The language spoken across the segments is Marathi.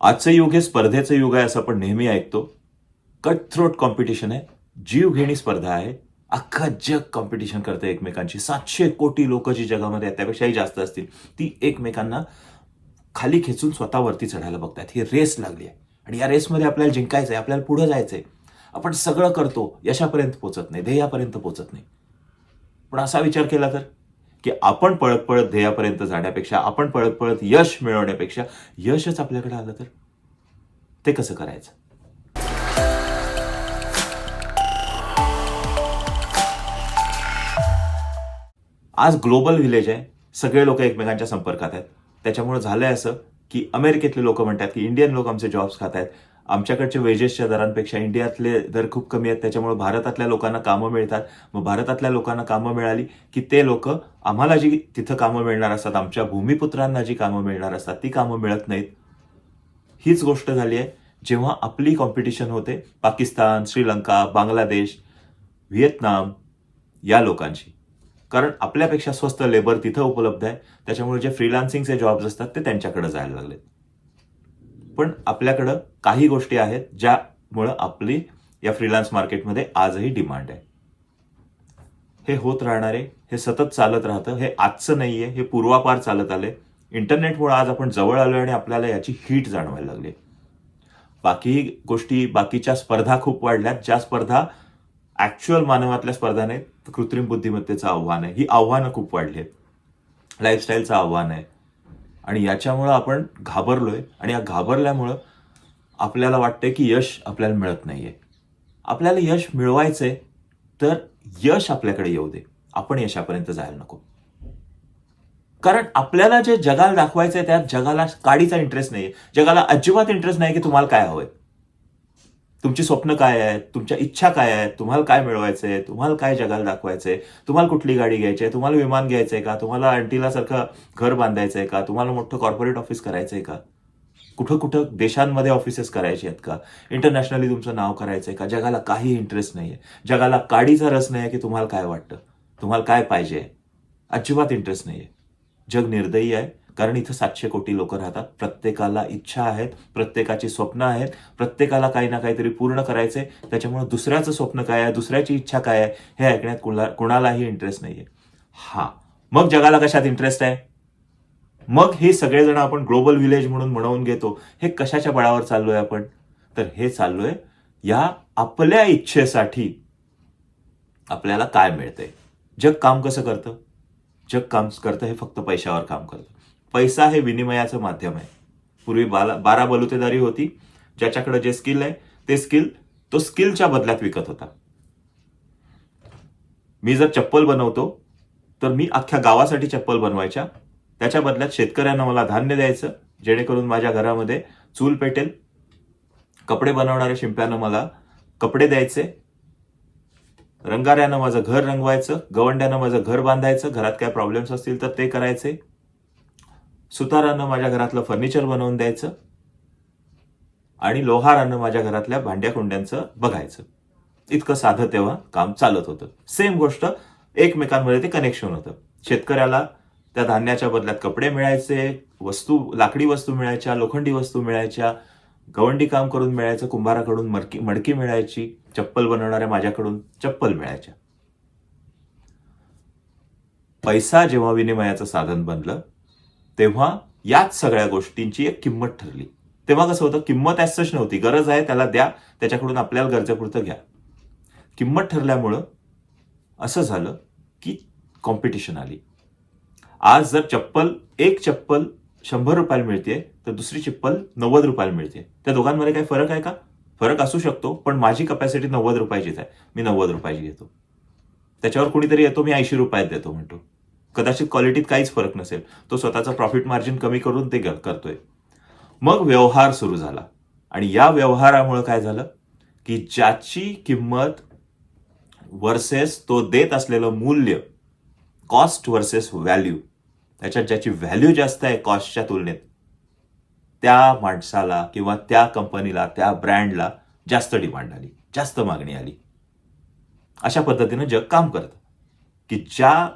आजचं युग हे स्पर्धेचं युग आहे असं आपण नेहमी ऐकतो. कट थ्रोट कॉम्पिटिशन आहे जीवघेणी स्पर्धा आहे. अख्खा जग कॉम्पिटिशन करतं एकमेकांची सातशे कोटी लोक जी जगामध्ये आहेत त्यापेक्षाही जास्त असतील ती एकमेकांना खाली खेचून स्वतःवरती चढायला बघतात ही रेस लागली आहे. आणि या रेसमध्ये आपल्याला जिंकायचं आहे आपल्याला पुढं जायचं आहे आपण सगळं करतो यशापर्यंत पोचत नाही ध्येयापर्यंत पोचत नाही. पण असा विचार केला तर? की आपण पळत पळत ध्येयापर्यंत जाण्यापेक्षा आपण पळत पळत यश मिळवण्यापेक्षा यशच आपल्याकडे आलं तर? ते कसं करायचं? आज ग्लोबल विलेज आहे. सगळे लोक एकमेकांच्या संपर्कात आहेत. त्याच्यामुळे झालंय असं की अमेरिकेतले लोक म्हणतात की इंडियन लोक आमचे जॉब्स खात आहेत आमच्याकडचे वेजेसच्या दरांपेक्षा इंडियातले दर खूप कमी आहेत. त्याच्यामुळे भारतातल्या लोकांना कामं मिळतात. मग भारतातल्या लोकांना कामं मिळाली की ते लोक आम्हाला जी तिथं कामं मिळणार असतात आमच्या भूमिपुत्रांना जी कामं मिळणार असतात ती कामं मिळत नाहीत. हीच गोष्ट झाली आहे. जेव्हा आपली कॉम्पिटिशन होते पाकिस्तान श्रीलंका बांगलादेश व्हिएतनाम या लोकांची. कारण आपल्यापेक्षा स्वस्त लेबर तिथं उपलब्ध आहे. त्याच्यामुळे जे फ्रीलान्सिंगचे जॉब्स असतात ते त्यांच्याकडे जायला लागले पण आपल्याकडं काही गोष्टी आहेत ज्यामुळं आपली या फ्रीलान्स मार्केटमध्ये आजही डिमांड आहे. हे होत राहणारे हे सतत चालत राहतं हे आजचं नाहीये हे पूर्वापार चालत आले इंटरनेटमुळे आज आपण जवळ आलो आणि आपल्याला याची हीट जाणवायला लागली बाकी गोष्टी बाकीच्या स्पर्धा खूप वाढल्यात. ज्या स्पर्धा ऍक्च्युअल मानवातल्या स्पर्धाने कृत्रिम बुद्धिमत्तेचं आव्हान आहे. ही आव्हानं खूप वाढली आहेत लाईफस्टाईलचं आव्हान आहे. आणि याच्यामुळं आपण घाबरलोय आणि या घाबरल्यामुळं आपल्याला वाटतंय की यश आपल्याला मिळत नाहीये. आपल्याला यश मिळवायचंय तर यश आपल्याकडे येऊ दे. आपण यशापर्यंत जायला नको. कारण आपल्याला जे जगाला दाखवायचं आहे त्यात जगाला काडीचा इंटरेस्ट नाहीये. जगाला अजिबात इंटरेस्ट नाही की तुम्हाला काय हवं आहे तुमची स्वप्न काय आहेत? तुमच्या इच्छा काय आहेत? तुम्हाला काय मिळवायचंय तुम्हाला काय जगाला दाखवायचंय तुम्हाला कुठली गाडी घ्यायची आहे? तुम्हाला विमान घ्यायचं आहे का? तुम्हाला अंटीला सारखं घर बांधायचं आहे का? तुम्हाला मोठं कॉर्पोरेट ऑफिस करायचं आहे का? कुठं कुठं देशांमध्ये ऑफिसेस करायचे आहेत का? इंटरनॅशनली तुमचं नाव करायचंय का? जगाला काही इंटरेस्ट नाही आहे जगाला काडीचा रस नाही आहे की तुम्हाला काय वाटतं? तुम्हाला काय पाहिजे? अजिबात इंटरेस्ट नाही आहे जग निर्दयी आहे. कारण इथं सातशे कोटी लोक राहतात. प्रत्येकाला इच्छा आहेत प्रत्येकाची स्वप्न आहेत प्रत्येकाला काही ना काहीतरी पूर्ण करायचंय. त्याच्यामुळे दुसऱ्याचं स्वप्न काय आहे दुसऱ्याची इच्छा काय आहे हे ऐकण्यात कुणा कुणालाही इंटरेस्ट नाहीये. हा. मग जगाला कशात इंटरेस्ट आहे? मग हे सगळेजण आपण ग्लोबल विलेज म्हणून म्हणवून घेतो. हे कशाच्या बळावर चाललोय आपण? तर हे चाललोय या आपल्या इच्छेसाठी आपल्याला काय मिळतंय? जग काम कसं करतं? जग काम करतं हे फक्त पैशावर काम करतं. पैसा हे विनिमयाचं माध्यम आहे. पूर्वी बाला बारा बलुतेदारी होती ज्याच्याकडे जे स्किल आहे ते स्किल तो स्किलच्या बदल्यात विकत होता. मी जर चप्पल बनवतो तर मी अख्ख्या गावासाठी चप्पल बनवायच्या. त्याच्या बदल्यात शेतकऱ्यांना मला धान्य द्यायचं जेणेकरून माझ्या घरामध्ये चूल पेटेल. कपडे बनवणाऱ्या शिंप्यानं मला कपडे द्यायचे. रंगाऱ्यानं माझं घर रंगवायचं गवंड्यानं माझं घर बांधायचं घरात काय प्रॉब्लेम्स असतील तर ते करायचे. सुतारानं माझ्या घरातलं फर्निचर बनवून द्यायचं आणि लोहारानं माझ्या घरातल्या भांड्या कुंड्यांचं बघायचं. इतकं साधं तेव्हा काम चालत होतं. सेम गोष्ट एकमेकांमध्ये ते कनेक्शन होतं. शेतकऱ्याला त्या धान्याच्या बदल्यात कपडे मिळायचे वस्तू लाकडी वस्तू मिळायच्या लोखंडी वस्तू मिळायच्या गवंडी काम करून मिळायचं कुंभाराकडून मडकी मडकी मिळायची चप्पल बनवणाऱ्या माझ्याकडून चप्पल मिळायच्या. पैसा जेव्हा विनिमयाचं साधन बनलं तेव्हा याच सगळ्या गोष्टींची एक किंमत ठरली. तेव्हा कसं होतं? किंमत ॲसच नव्हती. गरज आहे त्याला द्या त्याच्याकडून आपल्याला गरजेपुरतं घ्या. किंमत ठरल्यामुळं असं झालं की कॉम्पिटिशन आली. आज जर चप्पल एक चप्पल शंभर रुपयाला मिळते तर दुसरी चप्पल नव्वद रुपयाला मिळते. त्या दोघांमध्ये काही फरक आहे का? फरक असू शकतो पण माझी कपॅसिटी नव्वद रुपयाचीच आहे. मी नव्वद रुपयाची घेतो. त्याच्यावर कुणीतरी येतो मी ऐंशी रुपयात देतो म्हणतो. कदाचित क्वालिटीत काहीच फरक नसेल. तो स्वतःचा प्रॉफिट मार्जिन कमी करून ते ग- करतोय. मग व्यवहार सुरू झाला. आणि या व्यवहारामुळे काय झालं? की ज्याची किंमत वर्सेस तो देत असलेलं मूल्य कॉस्ट वर्सेस व्हॅल्यू त्याच्यात ज्याची व्हॅल्यू जास्त आहे कॉस्टच्या तुलनेत त्या माणसाला किंवा त्या कंपनीला त्या ब्रँडला जास्त डिमांड आली जास्त मागणी आली. अशा पद्धतीनं जग काम करतं. की ज्या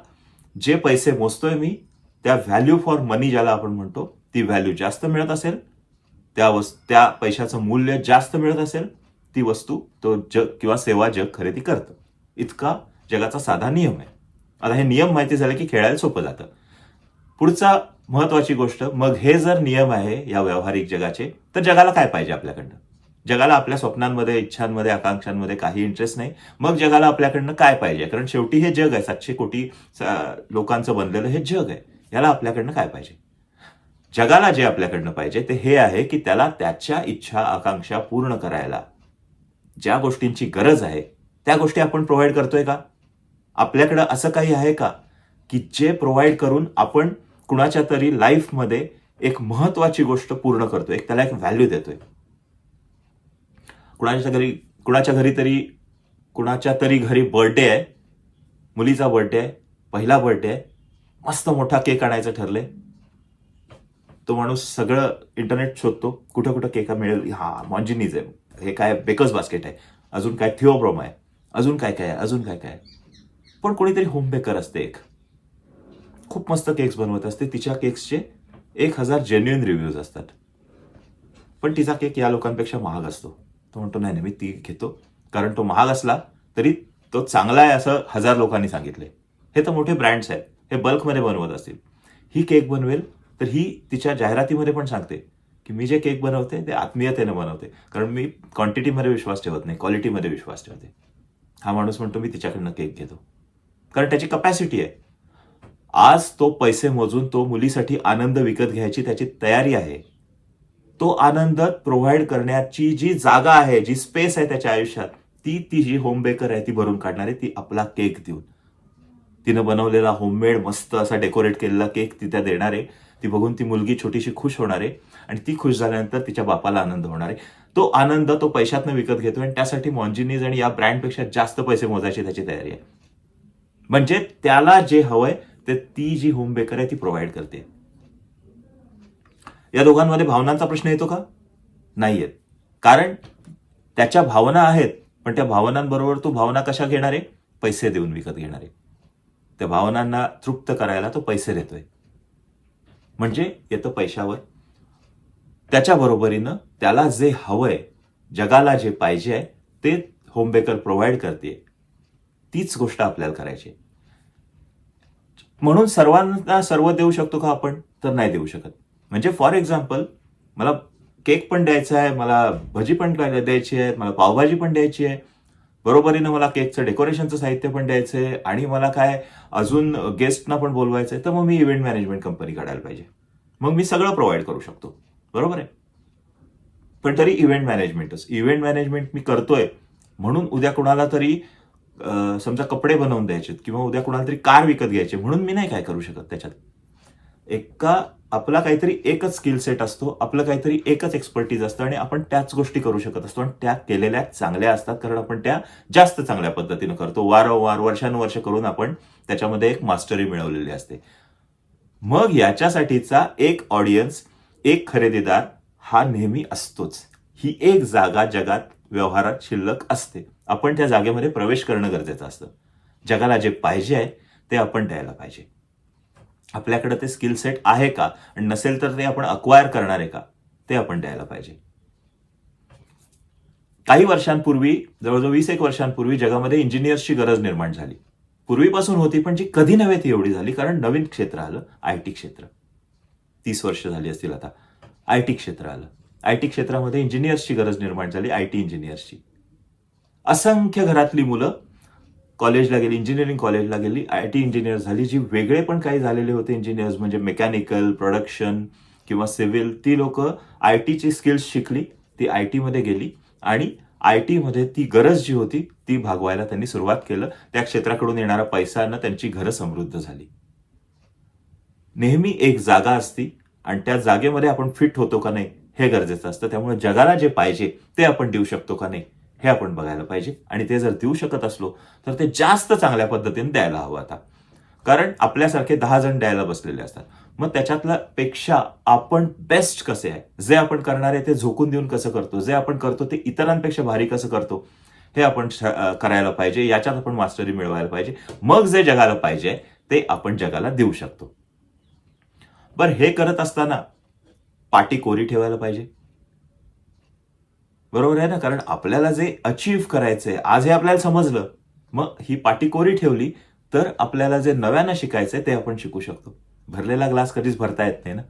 जे पैसे मोजतोय मी त्या व्हॅल्यू फॉर मनी ज्याला आपण म्हणतो ती व्हॅल्यू जास्त मिळत असेल त्या वस् त्या पैशाचं मूल्य जास्त मिळत असेल ती वस्तू तो जग किंवा सेवा जग खरेदी करतं. इतका जगाचा साधा नियम आहे. आता हे नियम माहिती झाले की खेळायला सोपं जातं. पुढचा महत्वाची गोष्ट मग हे जर नियम आहे या व्यावहारिक जगाचे तर जगाला काय पाहिजे आपल्याकडनं? जगाला आपल्या स्वप्नांमध्ये इच्छांमध्ये आकांक्षांमध्ये काही इंटरेस्ट नाही. मग जगाला आपल्याकडनं काय पाहिजे? कारण शेवटी हे जग आहे. सातशे कोटी लोकांचं बनलेलं हे जग आहे. याला आपल्याकडनं काय पाहिजे? जगाला जे आपल्याकडनं पाहिजे ते हे आहे की त्याला त्याच्या इच्छा आकांक्षा पूर्ण करायला. ज्या गोष्टींची गरज आहे त्या गोष्टी आपण प्रोव्हाइड करतोय का? आपल्याकडं असं काही आहे का? की जे प्रोव्हाइड करून आपण कुणाच्या तरी लाईफमध्ये एक महत्वाची गोष्ट पूर्ण करतोय. एक त्याला एक व्हॅल्यू देतोय. कुणाच्या घरी कुणाच्या घरी तरी कुणाच्या तरी घरी बर्थडे आहे. मुलीचा बर्थडे आहे. पहिला बर्थडे आहे. मस्त मोठा केक आणायचं ठरले तो माणूस सगळं इंटरनेट शोधतो. कुठं कुठं केक मिळेल. हा मॉन्जिनीज आहे. हे काय बेकर्स बास्केट आहे. अजून काय थिओब्रोम आहे. अजून काय काय आहे? अजून काय काय आहे. पण कोणीतरी होम बेकर असते एक. खूप मस्त केक्स बनवत असते. तिच्या केक्सचे एक हजार जेन्युइन रिव्ह्यूज असतात. पण तिचा केक या लोकांपेक्षा महाग असतो. तो म्हणतो नाही नाही मी ती घेतो. कारण तो महाग असला तरी तो चांगला आहे असं हजार लोकांनी सांगितले हे तर मोठे ब्रँड्स आहेत. हे बल्कमध्ये बनवत असतील. ही केक बनवेल तर ही तिच्या जाहिरातीमध्ये पण सांगते की मी जे केक बनवते ते आत्मीयतेने बनवते. कारण मी क्वांटिटीमध्ये विश्वास ठेवत नाही क्वालिटीमध्ये विश्वास ठेवते. हा माणूस म्हणतो मी तिच्याकडनं केक घेतो. कारण त्याची कपॅसिटी आहे. आज तो पैसे मोजून तो मुलीसाठी आनंद विकत घ्यायची त्याची तयारी आहे. तो आनंद प्रोव्हाइड करण्याची जी जागा आहे जी स्पेस आहे त्याच्या आयुष्यात ती ती जी होम बेकर आहे ती भरून काढणार आहे ती आपला केक देऊन. तिनं बनवलेला होममेड मस्त असा डेकोरेट केलेला केक ती त्या देणार. आहे ती बघून ती मुलगी छोटीशी खुश होणार आहे आणि ती खुश झाल्यानंतर तिच्या बापाला आनंद होणार आहे. तो आनंद तो पैशातनं विकत घेतो आणि त्यासाठी मॉन्जिनीज आणि या ब्रँडपेक्षा जास्त पैसे मोजायची त्याची तयारी आहे. म्हणजे त्याला जे हवंय ते ती जी होम बेकर आहे ती प्रोव्हाइड करते. या दोघांमध्ये भावनांचा प्रश्न येतो का? नाही येत कारण त्याच्या भावना आहेत पण त्या भावनांबरोबर तो भावना कशा घेणार? आहे पैसे देऊन विकत घेणार. आहे त्या भावनांना तृप्त करायला तो पैसे देतोय. म्हणजे येतं पैशावर. त्याच्या बरोबरीनं त्याला जे हवंय जगाला जे पाहिजे आहे ते होम बेकर प्रोव्हाइड करते. तीच गोष्ट आपल्याला करायची आहे. म्हणून सर्वांना सर्व देऊ शकतो का आपण? तर नाही देऊ शकत. म्हणजे फॉर एक्झाम्पल मला केक पण द्यायचा आहे मला भजी पण द्यायची आहे मला पावभाजी पण द्यायची आहे. बरोबरीनं मला केकचं डेकोरेशनचं साहित्य पण द्यायचं आहे आणि मला काय अजून गेस्टना पण बोलवायचं आहे तर मग मी इव्हेंट मॅनेजमेंट कंपनी काढायला पाहिजे. मग मी सगळं प्रोव्हाइड करू शकतो. बरोबर आहे? पण तरी इव्हेंट मॅनेजमेंटच. इव्हेंट मॅनेजमेंट मी करतोय. म्हणून उद्या कुणाला तरी समजा कपडे बनवून द्यायचे किंवा उद्या कुणाला तरी कार विकत घ्यायची म्हणून मी नाही काय करू शकत त्याच्यात. एका आपला काहीतरी एकच स्किल सेट असतो आपलं काहीतरी एकच एक्सपर्टीज असतं आणि आपण त्याच गोष्टी करू शकत असतो आणि त्या केलेल्या चांगल्या असतात कारण आपण त्या जास्त चांगल्या पद्धतीनं करतो. वारंवार वर्षानुवर्ष करून आपण त्याच्यामध्ये एक मास्टरी मिळवलेली असते. मग याच्यासाठीचा एक ऑडियन्स एक खरेदीदार हा नेहमी असतोच. ही एक जागा जगात व्यवहारात शिल्लक असते. आपण त्या जागेमध्ये प्रवेश करणं गरजेचं असतं. जगाला जे पाहिजे आहे ते आपण द्यायला पाहिजे. आपल्याकडे ते स्किल सेट आहे का? आणि नसेल तर ते आपण अक्वायर करणार आहे का? ते आपण द्यायला पाहिजे. काही वर्षांपूर्वी जवळजवळ वीस एक वर्षांपूर्वी जगामध्ये इंजिनियर्सची गरज निर्माण झाली. पूर्वीपासून होती पण जी कधी नव्हे ती एवढी झाली कारण नवीन क्षेत्र आलं आय टी क्षेत्र. तीस वर्ष झाली असतील आता. आय टी क्षेत्र आलं. आय टी क्षेत्रामध्ये इंजिनियर्सची गरज निर्माण झाली आय टी इंजिनियर्सची असंख्य घरातली मुलं कॉलेजला गेली इंजिनिअरिंग कॉलेजला गेली आय टी इंजिनियर झाली जी वेगळे पण काही झालेले होते इंजिनियर्स म्हणजे मेकॅनिकल प्रोडक्शन किंवा सिव्हिल ती लोक आय टीची स्किल्स शिकली ती आय टीमध्ये गेली आणि आय टीमध्ये ती गरज जी होती ती भागवायला त्यांनी सुरुवात केलं. त्या क्षेत्राकडून येणारा पैसानं त्यांची घरं समृद्ध झाली. नेहमी एक जागा असती आणि त्या जागेमध्ये आपण फिट होतो का नाही हे गरजेचं असतं. त्यामुळे जगाला जे पाहिजे ते आपण देऊ शकतो का नाही हे आपण बघायला पाहिजे. आणि ते जर देऊ शकत असलो तर ते जास्त चांगल्या पद्धतीने द्यायला हवं आता. कारण आपल्यासारखे दहा जण द्यायला बसलेले असतात. मग त्याच्यातल्या पेक्षा आपण बेस्ट कसे आहे? जे आपण करणार आहे ते झोकून देऊन कसं करतो? जे आपण करतो ते इतरांपेक्षा भारी कसं करतो? हे आपण करायला पाहिजे. याच्यात आपण मास्टरी मिळवायला पाहिजे. मग जे जगाला पाहिजे ते आपण जगाला देऊ शकतो. बरं हे करत असताना पाटी कोरी ठेवायला पाहिजे. बरोबर आहे ना? कारण आपल्याला जे अचीव करायचंय आज हे आपल्याला समजलं मग ही पाटीकोरी ठेवली तर आपल्याला जे नव्यानं शिकायचंय ते आपण शिकू शकतो. भरलेला ग्लास कधीच भरता येत नाही ना?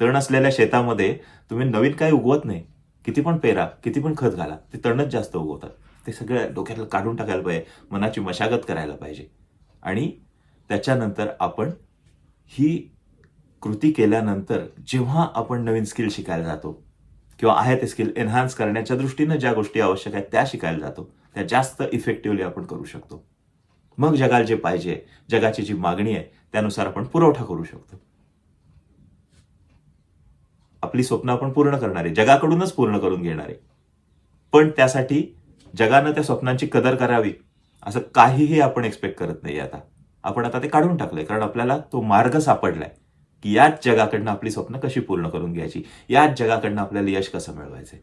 तण असलेल्या शेतामध्ये तुम्ही नवीन काही उगवत नाही. किती पण पेरा किती पण खत घाला ते तणच जास्त उगवतात. ते सगळं डोक्याला काढून टाकायला पाहिजे मनाची मशागत करायला पाहिजे. आणि त्याच्यानंतर आपण ही कृती केल्यानंतर जेव्हा आपण नवीन स्किल शिकायला जातो किंवा आहे ते स्किल एन्हान्स करण्याच्या दृष्टीनं ज्या गोष्टी आवश्यक आहेत त्या शिकायला जातो. त्या जास्त इफेक्टिव्हली आपण करू शकतो. मग जगाला जे पाहिजे जगाची जी मागणी आहे त्यानुसार आपण पुरवठा करू शकतो. आपली स्वप्न आपण पूर्ण करणारे जगाकडूनच पूर्ण करून घेणारे. पण त्यासाठी जगानं त्या स्वप्नांची कदर करावी असं काहीही आपण एक्सपेक्ट करत नाही आता. आपण आता ते काढून टाकलंय कारण आपल्याला तो मार्ग सापडलाय. की याच जगाकडनं आपली स्वप्न कशी पूर्ण करून घ्यायची? याच जगाकडनं आपल्याला यश कसं मिळवायचं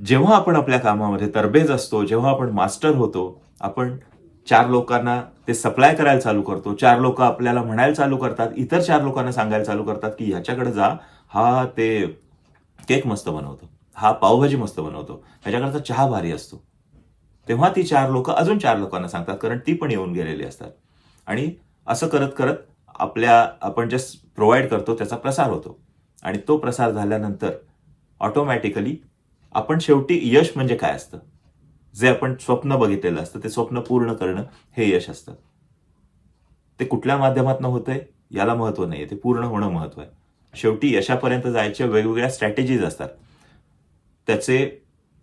जेव्हा आपण आपल्या कामामध्ये तरबेज असतो जेव्हा आपण मास्टर होतो आपण चार लोकांना ते सप्लाय करायला चालू करतो चार लोक आपल्याला म्हणायला चालू करतात इतर चार लोकांना सांगायला चालू करतात की ह्याच्याकडे जा हा ते केक मस्त बनवतो हा पावभाजी मस्त बनवतो ह्याच्याकडचा चहा भारी असतो. तेव्हा ती चार लोक अजून चार लोकांना सांगतात कारण ती पण येऊन गेलेली असतात. आणि असं करत करत आपल्या आपण जे प्रोव्हाइड करतो त्याचा प्रसार होतो. आणि तो प्रसार झाल्यानंतर ऑटोमॅटिकली आपण शेवटी यश म्हणजे काय असतं? जे आपण स्वप्न बघितलेलं असतं ते स्वप्न पूर्ण करणं हे यश असतं. ते कुठल्या माध्यमातून होतंय? याला महत्त्व आहे ते पूर्ण होणं महत्त्व आहे. शेवटी यशापर्यंत जायच्या वेगवेगळ्या स्ट्रॅटेजीज असतात. त्याचे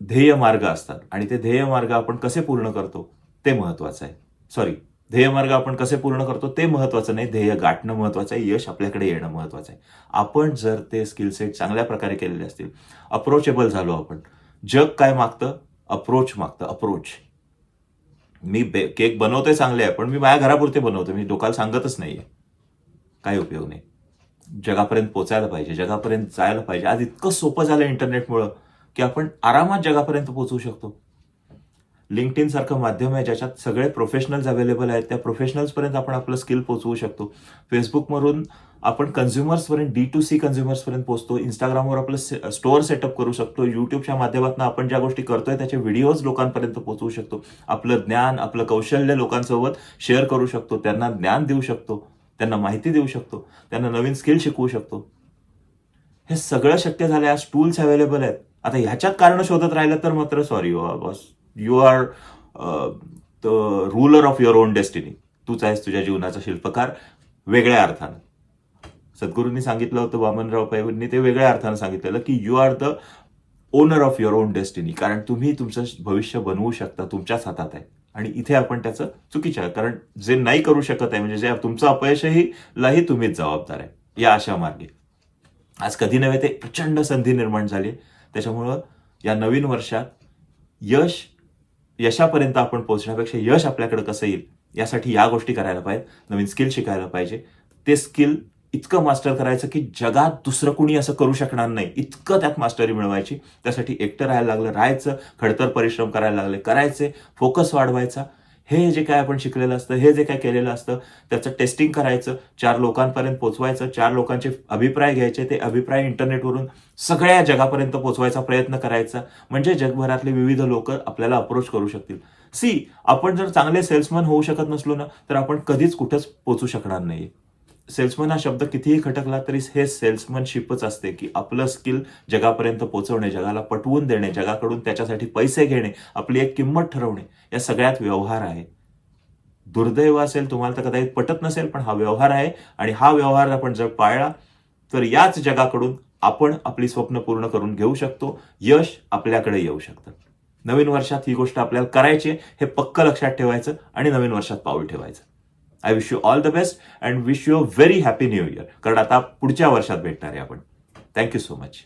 ध्येय मार्ग असतात. आणि ते ध्येय मार्ग आपण कसे पूर्ण करतो? ते महत्वाचं आहे. सॉरी ध्येयमार्ग आपण कसे पूर्ण करतो ते महत्वाचं नाही. ध्येय गाठणं महत्वाचं आहे. यश आपल्याकडे येणं महत्वाचं आहे. आपण जर ते स्किल सेट चांगल्या प्रकारे केलेले असतील अप्रोचेबल झालो आपण जग काय मागतं? अप्रोच मागतं. अप्रोच मी बे- केक बनवतोय चांगले आहे पण मी माझ्या घरापुरते बनवतो मी लोकांना सांगतच नाहीये. काही उपयोग नाही. जगापर्यंत पोचायला पाहिजे जगापर्यंत जायला पाहिजे. आज इतकं सोपं झालं इंटरनेटमुळं की आपण आरामात जगापर्यंत पोचवू शकतो. लिंक्डइन सारखं माध्यम आहे ज्याच्यात सगळे प्रोफेशनल्स अवेलेबल आहेत. त्या प्रोफेशनल्सपर्यंत आपण आपलं स्किल पोचवू शकतो. फेसबुकवरून आपण कन्झ्युमर्स पर्यंत डी टू सी कन्झ्युमर्स पर्यंत पोहोचतो. इंस्टाग्रामवर आपलं स्टोअर सेटअप करू शकतो. युट्यूबच्या माध्यमातून आपण ज्या गोष्टी करतोय त्याचे व्हिडिओज लोकांपर्यंत पोहोचवू शकतो. आपलं ज्ञान आपलं कौशल्य लोकांसोबत शेअर करू शकतो. त्यांना ज्ञान देऊ शकतो. त्यांना माहिती देऊ शकतो. त्यांना नवीन स्किल शिकवू शकतो. हे सगळं शक्य झालं आज टूल्स अवेलेबल आहेत. आता ह्याच्यात कारण शोधत राहिलं तर मात्र सॉरी हो, boss. You are the ruler of your own destiny तूच आहेस तुझ्या जीवनाचा शिल्पकार वेगळ्या अर्थानं. सद्गुरूंनी सांगितलं होतं वामनराव पैवंनी ते वेगळ्या अर्थानं सांगितलेलं की you are the owner of your own destiny कारण तुम्ही तुमचं भविष्य बनवू शकता तुमच्याच हातात आहे. आणि इथे आपण त्याचं चुकीचं आहे कारण जे नाही करू शकत आहे म्हणजे जे तुमचं अपयशही लाही तुम्हीच जबाबदार आहे. या अशा मार्गे. आज कधी नव्हे ते प्रचंड संधी निर्माण झाली त्याच्यामुळं या नवीन वर्षात यश यशापर्यंत आपण पोहोचण्यापेक्षा यश आपल्याकडे कसं येईल यासाठी या गोष्टी करायला पाहिजे. नवीन स्किल शिकायला पाहिजे. ते स्किल इतकं मास्टर करायचं की जगात दुसरं कुणी असं करू शकणार नाही. इतकं त्यात मास्टरी मिळवायची. त्यासाठी एकटं राहायला लागलं राहायचं. खडतर परिश्रम करायला लागले करायचे. फोकस वाढवायचा. हे जे काय आपण शिकलेलं असतं हे जे काय केलेलं असतं त्याचं टेस्टिंग करायचं चार लोकांपर्यंत पोचवायचं चार लोकांचे अभिप्राय घ्यायचे ते अभिप्राय इंटरनेटवरून सगळ्या जगापर्यंत पोचवायचा प्रयत्न करायचा. म्हणजे जगभरातले विविध लोक आपल्याला अप्रोच करू शकतील. सी आपण जर चांगले सेल्समन होऊ शकत नसलो ना तर आपण कधीच कुठंच पोचू शकणार नाही सेल्समन हा शब्द कितीही खटकला तरी हे सेल्समनशिपच असते की आपलं स्किल जगापर्यंत पोहोचवणे जगाला पटवून देणे जगाकडून त्याच्यासाठी पैसे घेणे आपली एक किंमत ठरवणे या सगळ्यात व्यवहार आहे. दुर्दैव असेल तुम्हाला तर कदाचित पटत नसेल पण हा व्यवहार आहे आणि हा व्यवहार आपण जर पाळला तर याच जगाकडून आपण आपली स्वप्न पूर्ण करून घेऊ शकतो यश आपल्याकडे येऊ शकतं. नवीन वर्षात ही गोष्ट आपल्याला करायची आहे हे पक्क लक्षात ठेवायचं आणि नवीन वर्षात पाऊल ठेवायचं. I wish you all the best and wish you a very happy new year कारण आता पुढच्या वर्षात भेटणार आहे आपण. Thank you so much